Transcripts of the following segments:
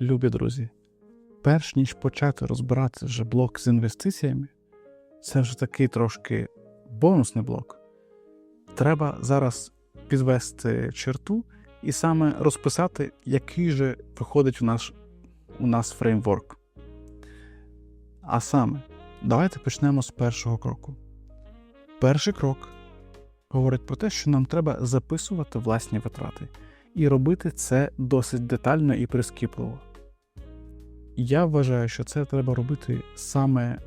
любі друзі, перш ніж почати розбирати вже блок з інвестиціями, це вже такий трошки бонусний блок. Треба зараз підвести черту і саме розписати, який же виходить у нас, у нас фреймворк. А саме, давайте почнемо з першого кроку. Перший крок говорить про те, що нам треба записувати власні витрати і робити це досить детально і прискіпливо. Я вважаю, що це треба робити саме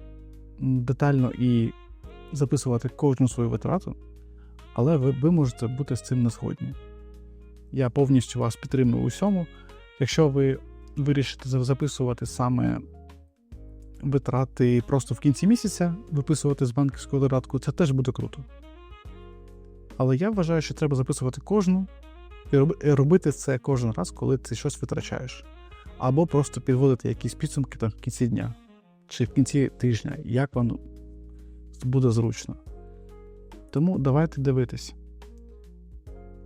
детально і записувати кожну свою витрату, але ви, ви можете бути з цим не згодні. Я повністю вас підтримую у всьому. Якщо ви вирішите записувати саме витрати просто в кінці місяця, виписувати з банківського додатку, це теж буде круто. Але я вважаю, що треба записувати кожну і робити це кожен раз, коли ти щось витрачаєш. Або просто підводити якісь підсумки там, в кінці дня чи в кінці тижня, як вам буде зручно. Тому давайте дивитись.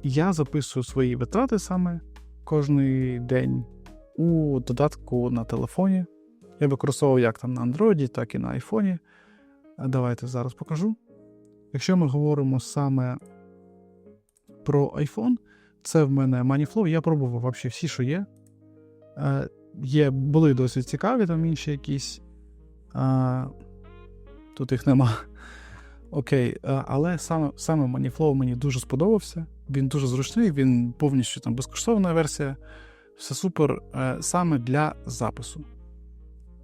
Я записую свої витрати саме кожний день у додатку на телефоні. Я використовую як там на Android, так і на iPhone. Давайте зараз покажу. Якщо ми говоримо саме про iPhone, це в мене Moneyflow, я пробував взагалі всі, що є. Е, Є, Були досить цікаві, там інші якісь. Е, Тут їх нема. Окей, е, але саме саме Moneyflow мені дуже сподобався. Він дуже зручний, він повністю там безкоштовна версія. Все супер. Саме для запису.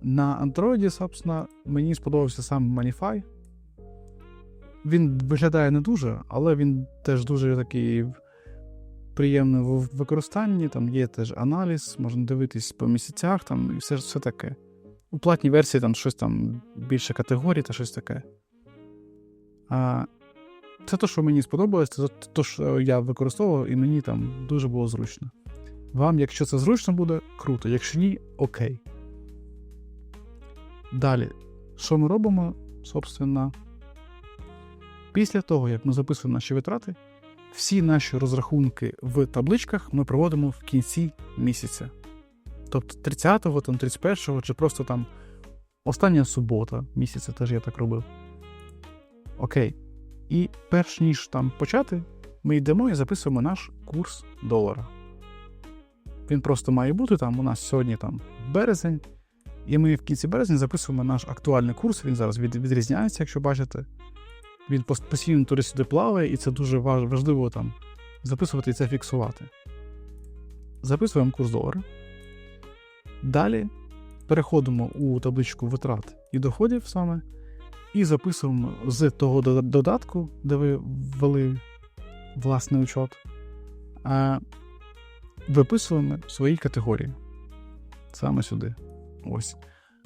На Android, собственно, мені сподобався саме Manify. Він виглядає не дуже, але він теж дуже такий приємний в використанні. Там є теж аналіз, можна дивитись по місяцях там, і все все таке. У платній версії там щось там більше категорій та щось таке. А Це те, що мені сподобалось, це те, що я використовував, і мені там дуже було зручно. Вам, якщо це зручно буде, круто. Якщо ні, окей. Далі, що ми робимо, собственно, після того, як ми записуємо наші витрати, всі наші розрахунки в табличках ми проводимо в кінці місяця. Тобто 30-го, там 31-го, чи просто там остання субота місяця теж я так робив. Окей. І перш ніж там почати, ми йдемо і записуємо наш курс долара. Він просто має бути там. У нас сьогодні там березень. І ми в кінці березня записуємо наш актуальний курс. Він зараз від, відрізняється, якщо бачите. Він постійно туди-сюди плаває, і це дуже важливо там записувати і це фіксувати. Записуємо курс долара. Далі переходимо у табличку витрат і доходів саме. І записуємо з того додатку, де ви ввели власний учет, а виписуємо свої категорії. Саме сюди. Ось.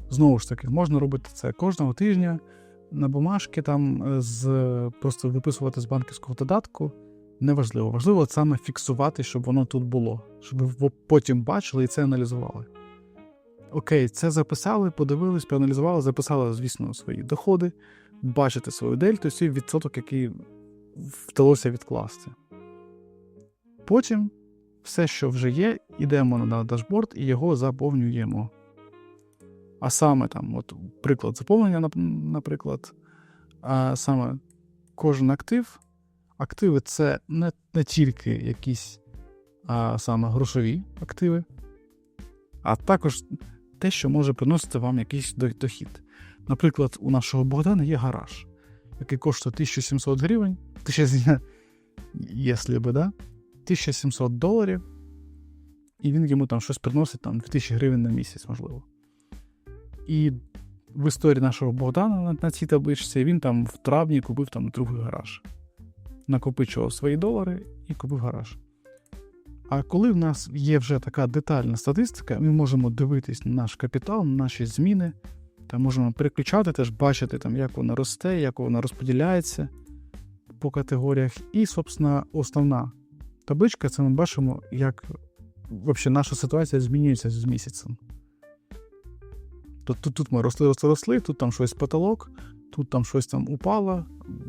Знову ж таки, можна робити це кожного тижня на бумажки, там з просто виписувати з банківського додатку. Неважливо. Важливо саме фіксувати, щоб воно тут було, щоб ви потім бачили і це аналізували. Окей, це записали, подивились, проаналізували, записали, звісно, свої доходи, бачите свою дельту, свій відсоток, який вдалося відкласти. Потім все, що вже є, йдемо на дашборд і його заповнюємо. А саме там, от приклад заповнення, наприклад, а саме кожен актив. Активи це не не тільки якісь а саме грошові активи, а також те, що може приносити вам якийсь дохід. Наприклад, у нашого Богдана є гараж, який коштує 1700 гривень, якщо би, да? 1700 доларів, і він йому там щось приносить там 2000 гривень на місяць, можливо. І в історії нашого Богдана на, цій табличці він там в травні купив там другий гараж. Накопичував свої долари і купив гараж. А коли в нас є вже така детальна статистика, ми можемо дивитись на наш капітал, на наші зміни, та можемо переключати, теж бачити, там, як вона росте, як вона розподіляється по категоріях. І, собственно, основна табличка це ми бачимо, як взагалі наша ситуація змінюється з місяцем. Тут, тут, тут ми росли, росли, росли, тут там щось потолок, тут там щось там упало,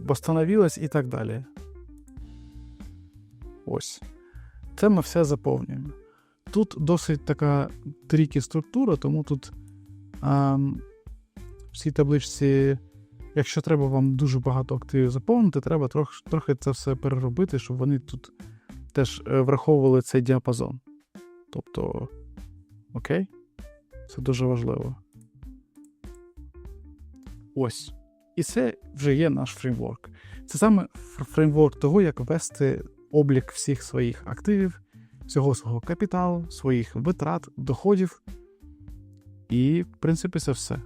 восстановилось і так далі. Ось. Це ми все заповнюємо. тут досить така трікі структура, тому тут а, в табличці, якщо треба вам дуже багато активів заповнити, треба трохи, трохи це все переробити, щоб вони тут теж е, враховували цей діапазон. Тобто, окей, це дуже важливо. Ось. І це вже є наш фреймворк. Це саме фреймворк того, як ввести облік всіх своїх активів, всього свого капіталу, своїх витрат, доходів. І, в принципі, це все.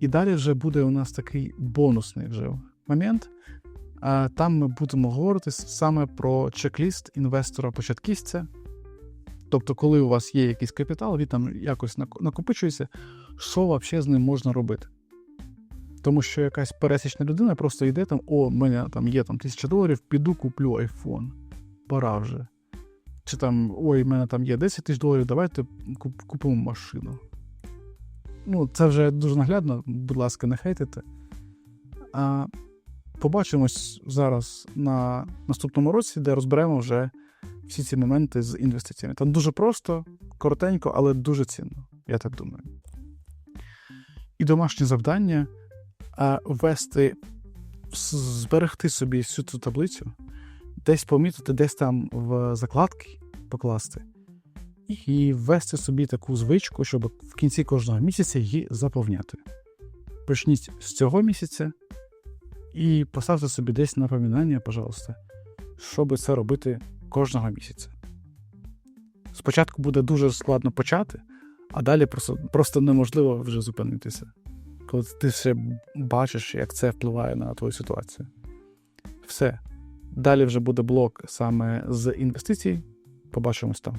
І далі вже буде у нас такий бонусний вже момент. Там ми будемо говорити саме про чек-ліст інвестора-початківця. Тобто, коли у вас є якийсь капітал, він там якось накопичується, що взагалі з ним можна робити. Тому що якась пересічна людина просто йде там: о, в мене там є там тисяча доларів, піду куплю айфон. Пора вже. Чи там, ой, в мене там є 10 тисяч доларів, давайте куп- купимо машину. Ну, це вже дуже наглядно, будь ласка, не хейтите. А побачимось зараз на наступному році, де розберемо вже всі ці моменти з інвестиціями. Там дуже просто, коротенько, але дуже цінно, я так думаю. І домашнє завдання а, ввести, зберегти собі всю цю таблицю, десь помітити, десь там в закладки покласти, і ввести собі таку звичку, щоб в кінці кожного місяця її заповняти. Почніть з цього місяця і поставте собі десь напоминання, пожалуйста, щоб це робити кожного місяця. Спочатку буде дуже складно почати, а далі просто, просто неможливо вже зупинитися, коли ти ще бачиш, як це впливає на твою ситуацію. Все. Далі вже буде блок саме з інвестицій. Побачимось там.